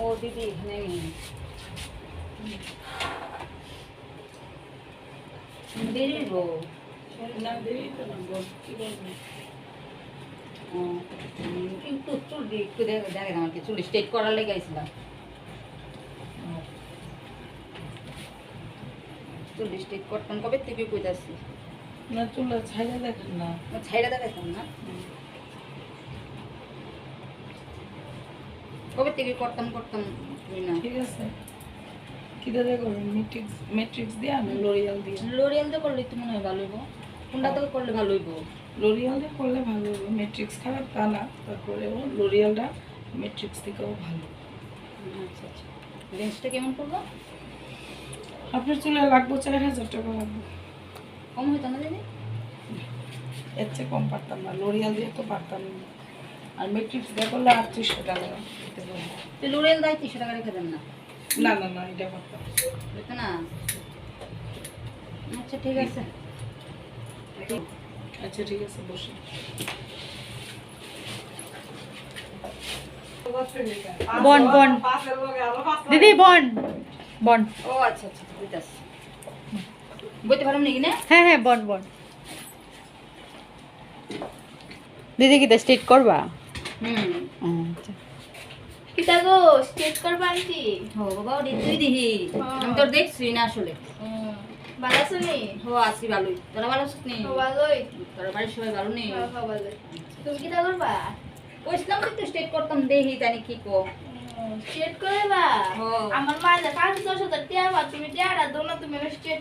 ও দিদি নেই। দেরি গো। না দেরি তো না বল কি বলব? ও, উম, চুল একটু দেখে দেখেন আমাকে চুল স্ট্রেট করার লেগে আইছিলাম। চুল স্ট্রেট করতাম কবে থেকে কইতাছি? না চুলা ছাইড়া দেখেন না। দেখাইতাম না? কবে থেকে করতাম করতাম না। ঠিক আছে। কি দাদা করবেন ম্যাট্রিক্স ম্যাট্রিক্স দিয়ে আমি লরিয়াল দিয়ে? লোরিয়াল দিয়ে করলে তো মনে হয় ভালো হইব। কোনটা থেকে করলে ভালো হইব? লরিয়াল দিয়ে করলে ভালো হবে ম্যাট্রিক্স খারাপ তা না। তারপরেও লরিয়ালটা ম্যাট্রিক্স থেকেও ভালো। আচ্ছা আচ্ছা। লেন্সটা কেমন করব আপনার চুলে লাগবে চার হাজার টাকা লাগবে। কম হইতো না দিদি? এর চেয়ে কম পারতাম না। লরিয়াল দিয়ে তো পারতাম না। আর ম্যাট্রিক্স দিয়ে করলে আটত্রিশশো টাকা দায় তিনশো টাকা রেখে দেন না। না না না এটা বুঝতে না। আচ্ছা ঠিক আছে। আচ্ছা ঠিক আছে বসে। বন বন। দিদি বন বন। ও আচ্ছা আচ্ছা বুঝতেছি। বইতে পারলাম নাকি না? হ্যাঁ হ্যাঁ বন বন। দিদি কি স্ট্রেট করবা? হুম। আচ্ছা। কিতা গো স্টেট করবা আনছি হো বাবা ওটি তুই দিহি। আমি তোর দেখছি না আসলে। ভালো আছো নি? হো আসি ভালোই। তোরা ভালো আছিস নি? ভালোই। তোরা বাড়ির সবাই ভালো নেই ভালোই। তুমি কিতা করবা? কইছিলাম তো একটু করতাম জানি কি স্ট্রেট। আমার মা পাঁচ দশ হাজার টিয়া তুমি টিয়াটা দো না তুমি স্ট্রেট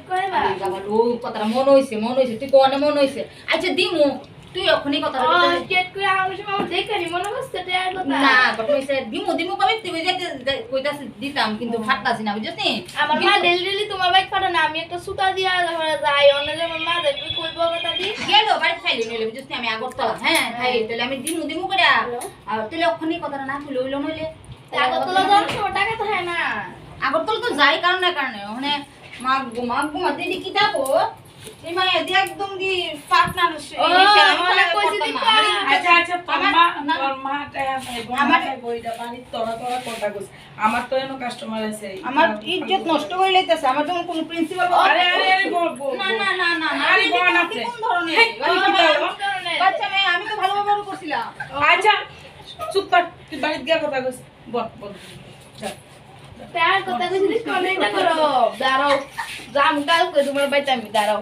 ও কথাটা মন হইছে মন হইছে। তুই কোনে মন হইছে? আচ্ছা দিমু। তুই এখনই কথাটা বলতে দে। করে আমার সময় দেখে নি মনে করছে টিয়ার কথা না কথা হইছে দিমু দিমু কবে তুই যেতে কইতাছিস দিতাম কিন্তু ফাটতাছি না বুঝছিস আমার মা ডেলি ডেলি তোমার বাইক পাঠা না আমি একটা সুতা দিয়া তারপরে যাই অন্য যেমন মা দেখবি কইবো কথা দি। গেল বাড়ি খাইলি নইলে বুঝছিস নি আমি আগরতলা হ্যাঁ খাই তাহলে আমি দিমু দিমু করে আর তুই এখনই কথাটা না নইলে। টাকা তো হয় না। তো যাই কারণে কারণে ওখানে মাগবো মা দিদি কি থাকো এই মা এদি একদম দি কইছি দিপা। আচ্ছা আচ্ছা আমার- মা না। তোর মা টাকা পাইবো আমার- বইটা বাড়ির তোরা তোরা কোনটা কইছ আমার তো এনো কাস্টমার আছে আমার ইজ্জত নষ্ট করে লইতেছে। আমার যখন কোনো প্রিন্সিপাল আরে আরে আরে বল বল না না না না আরে দিদি, আপনি কোন ধরনের? বাড়ি বলো? বাচ্চা মেয়ে আমি তো ভালো ব্যবহার করছিলাম। আচ্ছা চুপ কর তুই বাড়িতে গিয়ে কথা কইছ বল বল। তার কথা কইছি দিস করো। জাম কাল কই তোমার বাইতে আমি দাঁড়াও